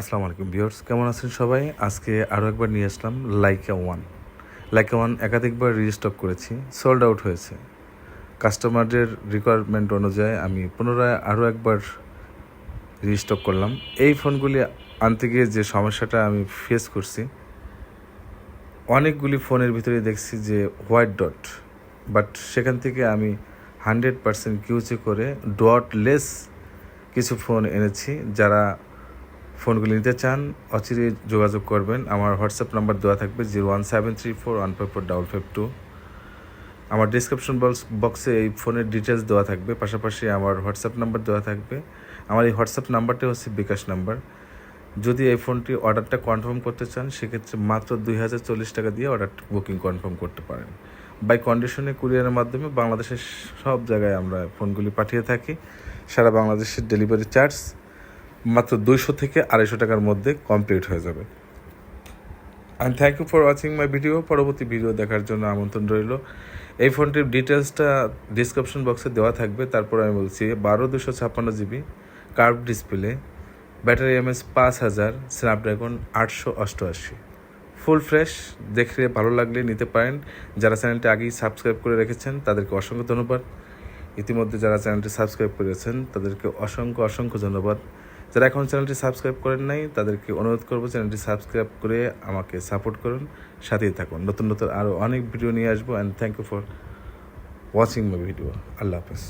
আসসালামু আলাইকুম ভিউয়ার্স, কেমন আছেন সবাই? আজকে আরও একবার নিয়ে আসলাম লাইকা ওয়ান লাইকা ওয়ান একাধিকবার রিস্টক করেছি সোল্ড আউট হয়েছে। কাস্টমারদের রিকোয়ারমেন্ট অনুযায়ী আমি পুনরায় আরও একবার রিস্টক করলাম। এই ফোনগুলি আনতে গিয়ে যে সমস্যাটা আমি ফেস করছি, অনেকগুলি ফোনের ভিতরে দেখছি যে হোয়াইট ডট বাট সেখান থেকে আমি হান্ড্রেড পারসেন্ট কিউচে করে ডট লেস কিছু ফোন এনেছি, যারা ফোনগুলি নিতে চান, অচিরে যোগাযোগ করবেন। আমার হোয়াটসঅ্যাপ নাম্বার দেওয়া থাকবে zero one seven three four one five four double five two. আমার ডিসক্রিপশন বক্স বক্সে এই ফোনের ডিটেলস দেওয়া থাকবে। পাশাপাশি আমার হোয়াটসঅ্যাপ নাম্বার দেওয়া থাকবে। আমার এই হোয়াটসঅ্যাপ নাম্বারটি হচ্ছে বিকাশ নাম্বার। যদি এই ফোনটি অর্ডারটা কনফার্ম করতে চান, সেক্ষেত্রে মাত্র দুই হাজার চল্লিশ টাকা দিয়ে অর্ডার বুকিং কনফার্ম করতে পারেন। বাই কন্ডিশনে কুরিয়ারের মাধ্যমে বাংলাদেশের সব জায়গায় আমরা ফোনগুলি পাঠিয়ে থাকি। সারা বাংলাদেশের ডেলিভারি চার্জ মাত্র দুইশো থেকে আড়াইশো টাকার মধ্যে কমপ্লিট হয়ে যাবে। And thank you for watching my video পরবর্তী ভিডিও দেখার জন্য আমন্ত্রণ রইল। এই ফোনটির ডিটেলসটা ডিসক্রিপশন বক্সে দেওয়া থাকবে। তারপর আমি বলছি, বারো দুশো ছাপ্পান্ন GB curve display battery MS পাঁচ হাজার স্ন্যাপড্রাগন আটশো অষ্টআশি। ফুল ফ্রেশ দেখে ভালো লাগলে নিতে পারেন। যারা চ্যানেলটি আগেই সাবস্ক্রাইব করে রেখেছেন, তাদেরকে অসংখ্য ধন্যবাদ। ইতিমধ্যে যারা চ্যানেলটি সাবস্ক্রাইব করেছেন, তাদেরকে অসংখ্য অসংখ্য ধন্যবাদ। যারা এখন চ্যানেলটি সাবস্ক্রাইব করেন নাই, তাদেরকে অনুরোধ করব চ্যানেলটি সাবস্ক্রাইব করে আমাকে সাপোর্ট করুন, সাথেই থাকুন। নতুন নতুন আরও অনেক ভিডিও নিয়ে আসব and thank you for watching my video আল্লাহ হাফেজ।